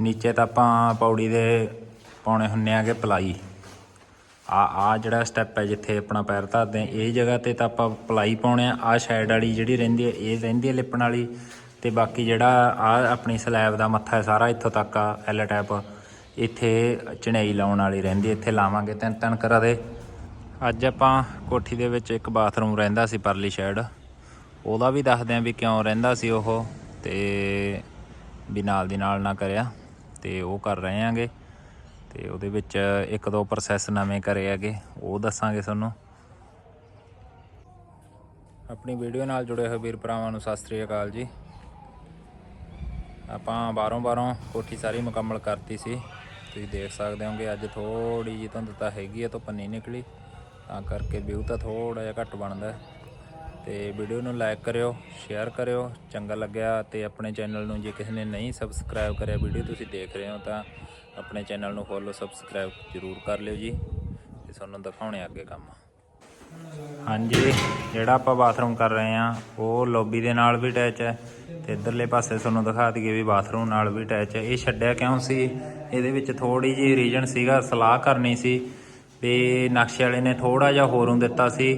ਨੀਚੇ ਤਾਂ ਆਪਾਂ ਪੌੜੀ ਦੇ ਪਾਉਣੇ ਹੁੰਨੇ ਆਗੇ ਪਲਾਈ। ਆ ਆ ਜਿਹੜਾ ਸਟੈਪ ਹੈ ਜਿੱਥੇ ਆਪਣਾ ਪੈਰ ਧਰਦੇ ਆ ਇਹ ਜਗ੍ਹਾ ਤੇ ਤਾਂ ਆਪਾਂ ਪਲਾਈ ਪਾਉਣੇ ਆ ਆ ਸਾਈਡ ਵਾਲੀ ਜਿਹੜੀ ਰਹਿੰਦੀ ਹੈ, ਇਹ ਰਹਿੰਦੀ ਹੈ ਲਿਪਣ ਵਾਲੀ। ਤੇ ਬਾਕੀ ਜਿਹੜਾ ਆ ਆਪਣੀ ਸਲੈਬ ਦਾ ਮੱਥਾ ਹੈ ਸਾਰਾ ਇੱਥੋਂ ਤੱਕ ਆ ਐਲ ਟੈਪ ਇੱਥੇ ਚਣਾਈ ਲਾਉਣ ਵਾਲੀ ਰਹਿੰਦੀ ਇੱਥੇ ਲਾਵਾਂਗੇ ਤਿੰਨ ਤਿੰਨ ਕਰਾ ਦੇ। ਅੱਜ ਆਪਾਂ ਕੋਠੀ ਦੇ ਵਿੱਚ ਇੱਕ ਬਾਥਰੂਮ ਰਹਿੰਦਾ ਸੀ ਪਰਲੀ ਸਾਈਡ ਉਹਦਾ ਵੀ ਦੱਸਦੇ ਆਂ ਵੀ ਕਿਉਂ ਰਹਿੰਦਾ ਸੀ ਉਹ, ਤੇ ਵੀ ਨਾਲ ਦੀ ਨਾਲ ਨਾ ਕਰਿਆ। ਤੇ ਉਹ ਕਰ ਰਹੇ ਆਂਗੇ। ਤੇ ਉਹਦੇ ਵਿੱਚ ਇੱਕ ਦੋ ਪ੍ਰੋਸੈਸ ਨਵੇਂ ਕਰੇ ਹੈਗੇ, ਉਹ ਦੱਸਾਂਗੇ ਤੁਹਾਨੂੰ। ਆਪਣੀ ਵੀਡੀਓ ਨਾਲ ਜੁੜੇ ਹੋਏ ਵੀਰ ਭਰਾਵਾਂ ਨੂੰ ਸਤਿ ਸ੍ਰੀ ਅਕਾਲ ਜੀ। ਆਪਾਂ ਬਾਹਰੋਂ ਬਾਹਰੋਂ ਕੋਠੀ ਸਾਰੀ ਮੁਕੰਮਲ ਕਰਤੀ ਸੀ। ਤੁਸੀਂ ਦੇਖ ਸਕਦੇ ਹੋਗੇ, ਅੱਜ ਥੋੜੀ ਜਿਹੀ ਧੁੰਦ ਤਾਂ ਹੈਗੀ ਹੈ ਧੁੱਪ ਨਹੀਂ ਨਿਕਲੀ। ਤਾਂ ਕਰਕੇ ਵਿਊ ਤਾਂ ਥੋੜਾ ਜਿਹਾ ਘੱਟ ਬਣਦਾ। ਹੈ। ਤੇ ਵੀਡੀਓ ਨੂੰ ਲਾਈਕ ਕਰਿਓ ਸ਼ੇਅਰ ਕਰਿਓ। ਚੰਗਾ ਲੱਗਿਆ ਤੇ ਆਪਣੇ ਚੈਨਲ ਨੂੰ ਜੇ ਕਿਸੇ ਨੇ ਨਹੀਂ ਸਬਸਕ੍ਰਾਈਬ ਕਰਿਆ ਵੀਡੀਓ ਤੁਸੀਂ ਦੇਖ ਰਹੇ ਹੋ ਤਾਂ ਆਪਣੇ ਚੈਨਲ ਨੂੰ ਫੋਲੋ ਸਬਸਕ੍ਰਾਈਬ ਜ਼ਰੂਰ ਕਰ ਲਿਓ ਜੀ ਤੇ ਤੁਹਾਨੂੰ ਦਿਖਾਉਣੇ ਅੱਗੇ ਕੰਮ। ਹਾਂਜੀ, ਜਿਹੜਾ ਆਪਾਂ ਬਾਥਰੂਮ ਕਰ ਰਹੇ ਆ ਉਹ ਲੌਬੀ ਦੇ ਨਾਲ ਵੀ ਅਟੈਚ ਹੈ ਤੇ ਇਧਰਲੇ ਪਾਸੇ ਤੁਹਾਨੂੰ ਦਿਖਾ ਦਈਏ ਵੀ ਬਾਥਰੂਮ ਨਾਲ ਵੀ ਅਟੈਚ ਹੈ। ਇਹ ਛੱਡਿਆ ਕਿਉਂ ਸੀ? ਇਹਦੇ ਵਿੱਚ ਥੋੜੀ ਜਿਹੀ ਰੀਜਨ ਸੀਗਾ, ਸਲਾਹ ਕਰਨੀ ਸੀ ਵੀ ਨਕਸ਼ੇ ਵਾਲੇ ਨੇ ਥੋੜਾ ਜਿਹਾ ਹੋਰੋਂ ਦਿੱਤਾ ਸੀ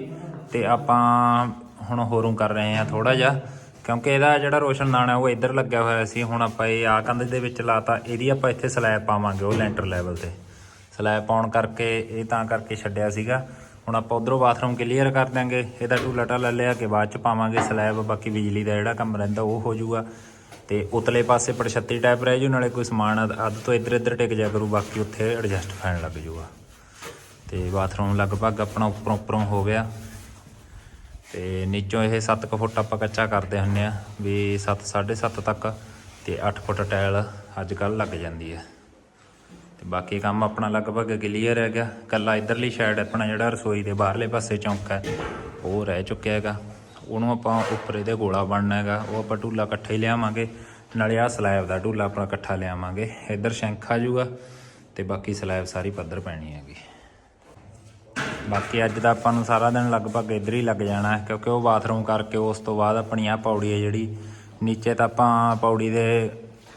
ਤੇ ਆਪਾਂ ਹੁਣ ਹੋਰੋਂ ਕਰ ਰਹੇ ਆ ਥੋੜਾ ਜਿਹਾ, ਕਿਉਂਕਿ ਇਹਦਾ ਜਿਹੜਾ ਰੋਸ਼ਨਦਾਨ ਹੈ ਉਹ ਇੱਧਰ ਲੱਗਿਆ ਹੋਇਆ ਸੀ, ਹੁਣ ਆਪਾਂ ਇਹ ਆ ਕੰਧ ਦੇ ਵਿੱਚ ਲਾਤਾ, ਇਹਦੀ ਆਪਾਂ ਇੱਥੇ ਸਲੈਬ ਪਾਵਾਂਗੇ ਉਹ ਲੈਂਟਰ ਲੈਵਲ ਤੇ। ਸਲੈਬ ਪਾਉਣ ਕਰਕੇ ਇਹ ਤਾਂ ਕਰਕੇ ਛੱਡਿਆ ਸੀਗਾ। ਹੁਣ ਆਪਾਂ ਉਧਰੋਂ ਬਾਥਰੂਮ ਕਲੀਅਰ ਕਰ ਦਾਂਗੇ ਇਹਦਾ ਟੂਲਾ ਟਾਲਾ ਲਿਆ ਕੇ ਬਾਅਦ ਚ ਪਾਵਾਂਗੇ ਸਲੈਬ, ਬਾਕੀ ਬਿਜਲੀ ਦਾ ਜਿਹੜਾ ਕੰਮ ਰਹਿੰਦਾ ਉਹ ਹੋ ਜਾਊਗਾ। ਤੇ ਉਤਲੇ ਪਾਸੇ ਪੜਛੱਤੀ ਟਾਈਪ ਰਹਿ ਜੂ, ਨਾਲੇ ਕੋਈ ਸਮਾਨ ਅੱਧ ਅੱਧ ਤੋਂ ਇੱਧਰ ਇੱਧਰ ਟਿਕ ਜਾ ਕਰੂ, ਬਾਕੀ ਉੱਥੇ ਐਡਜਸਟ ਫੈਨ ਲੱਗ ਜੂਗਾ। ਤੇ ਬਾਥਰੂਮ ਲਗਭਗ ਆਪਣਾ ਉੱਪਰੋਂ ਉੱਪਰੋਂ ਹੋ ਗਿਆ। ਤੇ ਨੀਚੋਂ ਇਹ 7 ਕੁ ਫੁੱਟ ਆਪਾਂ ਕੱਚਾ ਕਰਦੇ ਹੁੰਨੇ ਆ, ਵੀ 7 7.5 ਤੱਕ ਤੇ 8 ਫੁੱਟ ਟਾਇਲ ਅੱਜ ਕੱਲ ਲੱਗ ਜਾਂਦੀ ਹੈ ਤੇ ਬਾਕੀ ਕੰਮ ਆਪਣਾ ਲਗਭਗ ਕਲੀਅਰ ਹੈਗਾ ਕੱਲਾ ਇਧਰਲੀ ਸਾਈਡ ਆਪਣਾ ਜਿਹੜਾ ਰਸੋਈ ਦੇ ਬਾਹਰਲੇ ਪਾਸੇ ਚੌਂਕ ਹੈ, ਉਹ ਰਹਿ ਚੁੱਕਿਆ ਹੈਗਾ। ਉਹਨੂੰ ਆਪਾਂ ਉੱਪਰ ਇਹਦੇ ਗੋਲਾ ਬਣਨਾ ਹੈਗਾ, ਉਹ ਆਪਾਂ ਢੂਲਾ ਇਕੱਠਾ ਹੀ ਲਿਆਵਾਂਗੇ। ਨਾਲੇ ਆਹ ਸਲੈਬ ਦਾ ਢੂਲਾ ਆਪਣਾ ਇਕੱਠਾ ਲਿਆਵਾਂਗੇ। ਇੱਧਰ ਸ਼ੈਂਖ ਆ ਜਾਊਗਾ ਤੇ ਬਾਕੀ ਸਲੈਬ ਸਾਰੀ ਪੱਧਰ ਪੈਣੀ ਹੈਗੀ। ਬਾਕੀ ਅੱਜ ਦਾ ਆਪਾਂ ਨੂੰ ਸਾਰਾ ਦਿਨ ਲਗਭਗ ਇੱਧਰ ਹੀ ਲੱਗ ਜਾਣਾ ਕਿਉਂਕਿ ਉਹ ਬਾਥਰੂਮ ਕਰਕੇ ਉਸ ਤੋਂ ਬਾਅਦ ਆਪਣੀ ਆ ਪੌੜੀ ਹੈ ਜਿਹੜੀ, ਨੀਚੇ ਤਾਂ ਆਪਾਂ ਪੌੜੀ ਦੇ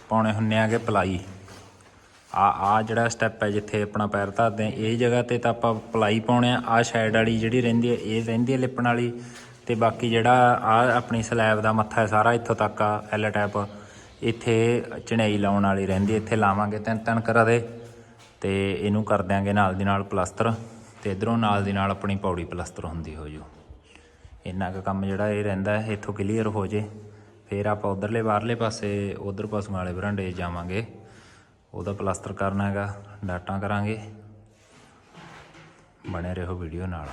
ਪਾਉਣੇ ਹੁੰਨੇ ਆਗੇ ਪਲਾਈ। ਆ ਆ ਜਿਹੜਾ ਸਟੈਪ ਹੈ ਜਿੱਥੇ ਆਪਣਾ ਪੈਰ ਧਰਦੇ ਆ ਇਹ ਜਗ੍ਹਾ ਤੇ ਤਾਂ ਆਪਾਂ ਪਲਾਈ ਪਾਉਣੇ ਆ ਆ ਸਾਈਡ ਵਾਲੀ ਜਿਹੜੀ ਰਹਿੰਦੀ ਹੈ, ਇਹ ਰਹਿੰਦੀ ਹੈ ਲਿਪਣ ਵਾਲੀ, ਤੇ ਬਾਕੀ ਜਿਹੜਾ ਆ ਆਪਣੀ ਸਲੈਬ ਦਾ ਮੱਥਾ ਹੈ ਸਾਰਾ ਇੱਥੋਂ ਤੱਕ ਆ ਐਲ ਟੈਪ ਇੱਥੇ ਚਣਾਈ ਲਾਉਣ ਵਾਲੀ ਰਹਿੰਦੀ ਇੱਥੇ ਲਾਵਾਂਗੇ ਤਿੰਨ ਤਿੰਨ ਕਰਾ ਦੇ, ਤੇ ਇਹਨੂੰ ਕਰ ਦਿਆਂਗੇ ਨਾਲ ਦੀ ਨਾਲ ਪਲਸਤਰ। ਤੇ ਇਧਰੋਂ ਨਾਲ ਦੀ ਨਾਲ ਆਪਣੀ ਪੌੜੀ ਪਲਸਤਰ ਹੁੰਦੀ ਹੋ ਜੂ। ਇੰਨਾ ਕੁ ਕੰਮ ਜਿਹੜਾ ਇਹ ਰਹਿੰਦਾ ਹੈ ਇੱਥੋਂ ਕਲੀਅਰ ਹੋ ਜੇ, ਫਿਰ ਆਪਾਂ ਉਧਰਲੇ ਬਾਹਰਲੇ ਪਾਸੇ, ਉਧਰ ਪਸ਼ੂਆਂ ਵਾਲੇ ਬਰਾਂਡੇ ਜਾਵਾਂਗੇ। ਉਹਦਾ ਪਲਸਤਰ ਕਰਨਾ ਹੈਗਾ, ਡਾਟਾਂ ਕਰਾਂਗੇ। ਬਣੇ ਰਹੋ ਵੀਡੀਓ ਨਾਲ।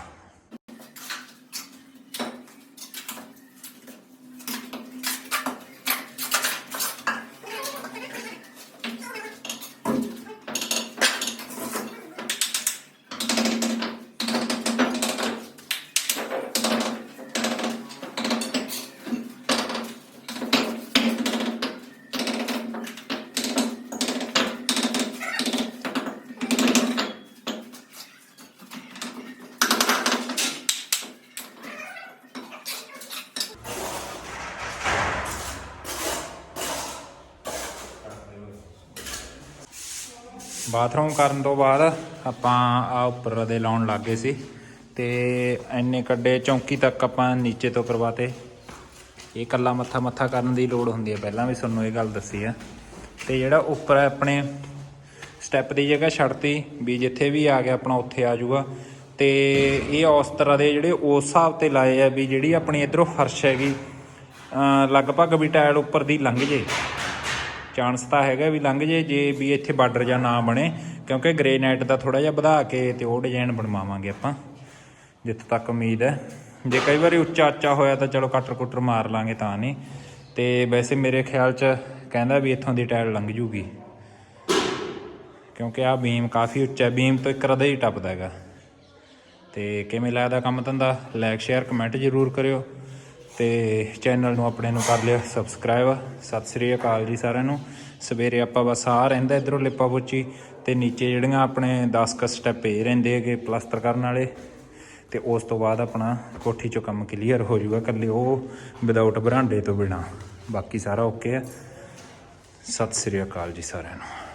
ਬਾਥਰੂਮ ਕਰਨ ਤੋਂ ਬਾਅਦ ਆਪਾਂ ਆ ਉੱਪਰ ਦੇ ਲਾਉਣ ਲੱਗੇ ਸੀ ਤੇ ਐਨੇ ਕੱਡੇ ਚੌਂਕੀ ਤੱਕ ਆਪਾਂ ਨੀਚੇ ਤੋਂ ਕਰਵਾਤੇ। ਇਹ ਕੱਲਾ ਮੱਥਾ ਮੱਥਾ ਕਰਨ ਦੀ ਲੋੜ ਹੁੰਦੀ ਹੈ। ਪਹਿਲਾਂ ਵੀ ਤੁਹਾਨੂੰ ਇਹ ਗੱਲ ਦੱਸੀ ਆ ਤੇ ਜਿਹੜਾ ਉੱਪਰ ਹੈ ਆਪਣੇ ਸਟੈਪ ਦੀ ਜਗ੍ਹਾ ਛੱਡਤੀ ਵੀ ਜਿੱਥੇ ਵੀ ਆ ਗਿਆ ਆਪਣਾ ਉੱਥੇ ਆ ਜਾਊਗਾ। ਤੇ ਇਹ ਉਸ ਤਰ੍ਹਾਂ ਦੇ ਜਿਹੜੇ ਉਸ ਹਿਸਾਬ ਤੇ ਲਾਏ ਆ ਵੀ ਜਿਹੜੀ ਆਪਣੀ ਇਧਰੋਂ ਫਰਸ਼ ਹੈਗੀ ਲਗਭਗ ਵੀ ਟਾਇਲ ਉੱਪਰ ਦੀ ਲੰਘ ਜੇ। ਚਾਂਸ ਤਾਂ ਹੈਗਾ ਵੀ ਲੰਘ ਜੇ ਜੇ ਵੀ ਇੱਥੇ ਬਾਰਡਰ ਜਾਂ ਨਾ ਬਣੇ, ਕਿਉਂਕਿ ਗ੍ਰੇਨਾਈਟ ਦਾ ਥੋੜਾ ਜਿਹਾ ਵਧਾ ਕੇ ਤੇ ਉਹ ਡਿਜ਼ਾਈਨ ਬਣਵਾਵਾਂਗੇ ਆਪਾਂ, ਜਿੱਥੇ ਤੱਕ ਉਮੀਦ ਹੈ। ਜੇ ਕਈ ਵਾਰੀ ਉੱਚਾ ਉੱਚਾ ਹੋਇਆ ਤਾਂ ਚਲੋ ਕਟਰ ਕੁਟਰ ਮਾਰ ਲਾਂਗੇ ਤਾਂ ਨਹੀਂ। ਤੇ ਵੈਸੇ ਮੇਰੇ ਖਿਆਲ 'ਚ ਕਹਿੰਦਾ ਵੀ ਇੱਥੋਂ ਦੀ ਟਾਇਲ ਲੰਘ ਜੂਗੀ। ਕਿਉਂਕਿ ਆ ਬੀਮ ਕਾਫੀ ਉੱਚਾ ਬੀਮ ਤੋਂ ਇੱਕ ਰਦਾ ਹੀ ਟੱਪਦਾ ਹੈਗਾ। ਤੇ ਕਿਵੇਂ ਲੱਗਦਾ ਕੰਮ ਧੰਦਾ ਲਾਈਕ ਸ਼ੇਅਰ ਕਮੈਂਟ ਜ਼ਰੂਰ ਕਰਿਓ। ਤੇ ਚੈਨਲ ਨੂੰ ਆਪਣੇ ਨੂੰ ਕਰ ਲਿਆ ਸਬਸਕ੍ਰਾਈਬ ਸਤਿ ਸ੍ਰੀ ਅਕਾਲ ਜੀ ਸਾਰਿਆਂ ਨੂੰ। ਸਵੇਰੇ ਆਪਾਂ ਬਸ ਆ ਰਹਿੰਦਾ ਇਧਰੋਂ ਲਿਪਾ ਪੋਚੀ ਤੇ ਨੀਚੇ ਜਿਹੜੀਆਂ ਆਪਣੇ 10 ਕ ਸਟੈਪ ਇਹ ਰਹਿੰਦੇ ਹੈਗੇ ਪਲਸਤਰ ਕਰਨ ਵਾਲੇ। ਤੇ ਉਸ ਤੋਂ ਬਾਅਦ ਆਪਣਾ ਕੋਠੀ ਚੋਂ ਕੰਮ ਕਲੀਅਰ ਹੋ ਜਾਊਗਾ ਕੱਲੇ ਉਹ ਵਿਦਆਊਟ ਬਰਾਂਡੇ ਤੋਂ ਬਿਨਾ। ਬਾਕੀ ਸਾਰਾ ਓਕੇ ਆ। ਸਤਿ ਸ੍ਰੀ ਅਕਾਲ ਜੀ ਸਾਰਿਆਂ ਨੂੰ।